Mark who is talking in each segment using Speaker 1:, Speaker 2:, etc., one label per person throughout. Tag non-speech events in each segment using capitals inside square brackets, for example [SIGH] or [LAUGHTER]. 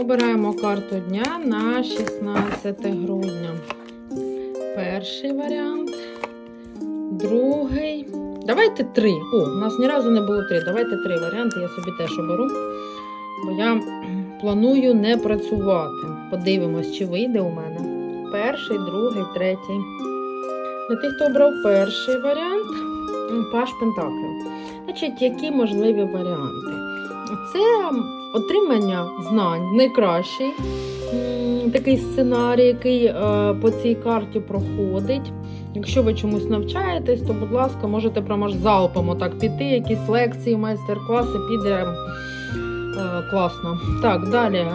Speaker 1: Обираємо карту дня на 16 грудня. Перший варіант, другий. Давайте три. О, у нас ні разу не було три. Давайте три варіанти. Я собі теж оберу. Бо я планую не працювати. Подивимось, чи вийде у мене. Перший, другий, третій. Для тих, хто обрав перший варіант, Паш Пентаклів. Значить, які можливі варіанти? Це отримання знань найкращий. Такий сценарій, який е, по цій карті проходить. Якщо ви чомусь навчаєтесь, то, будь ласка, можете прямо аж залпом отак піти, якісь лекції, майстер-класи, піде е, класно. Так, далі. Е,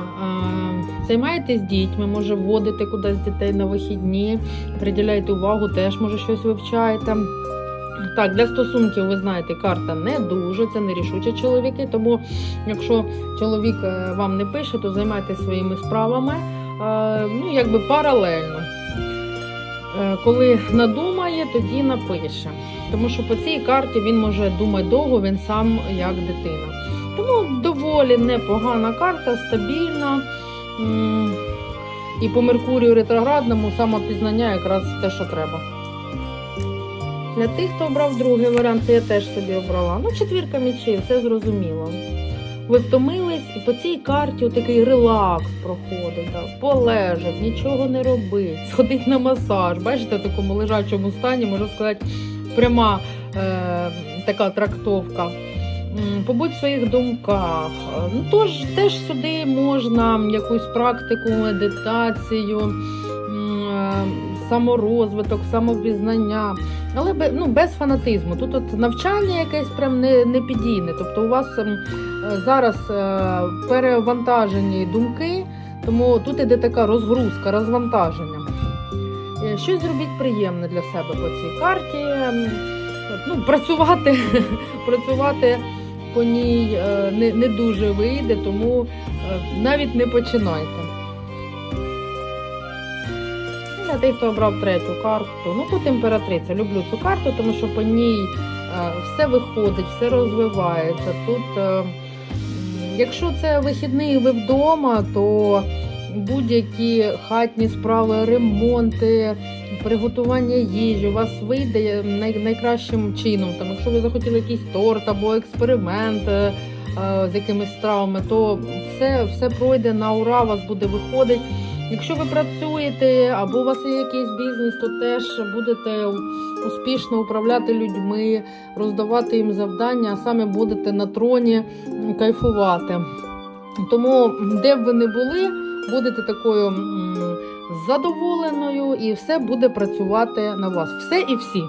Speaker 1: займайтесь дітьми, може вводите кудись дітей на вихідні, приділяйте увагу, теж може щось вивчаєте. Так, для стосунків, ви знаєте, карта не дуже, це не рішучі чоловіки. Тому, якщо чоловік е, вам не пише, то займайтеся своїми справами. е, Ну, якби паралельно. Е, Коли надумає, тоді напише. Тому що по цій карті він може думати довго, він сам як дитина. Тому доволі непогана карта, стабільна. І по Меркурію ретроградному самопізнання якраз те, що треба. Для тих, хто обрав другий варіант, я теж собі обрала. Ну, четвірка мічів, все зрозуміло. Ви втомились, і по цій карті такий релакс проходить, так, полежать, нічого не робить, [LAUGHS] сходить на масаж. Бачите, в такому лежачому стані, можна сказати, пряма е, така трактовка. Побудь в своїх думках. Ну, тож теж сюди можна якусь практику, медитацію, е, саморозвиток, самопізнання. Але ну, без фанатизму. Тут от навчання якесь прям не, не підійне. Тобто у вас ем, е, зараз е, перевантажені думки, тому тут іде така розгрузка, розвантаження. Е, Щось зробіть приємне для себе по цій карті. Ем, Ну, працювати, [LAUGHS] працювати по ній не, не дуже вийде, тому навіть не починайте. Для тих, хто обрав третю карту. Ну тут імператриця. Люблю цю карту, тому що по ній е, все виходить, все розвивається. Тут, е, якщо це вихідний ви вдома, то будь-які хатні справи, ремонти, приготування їжі у вас вийде най- найкращим чином. Там, якщо ви захотіли якийсь торт або експеримент. е, З якимись стравами, то все, все пройде на ура, у вас буде виходити. Якщо ви працюєте або у вас є якийсь бізнес, то теж будете успішно управляти людьми, роздавати їм завдання, а саме будете на троні кайфувати. Тому, де б ви не були, будете такою задоволеною, і все буде працювати на вас. Все і всі.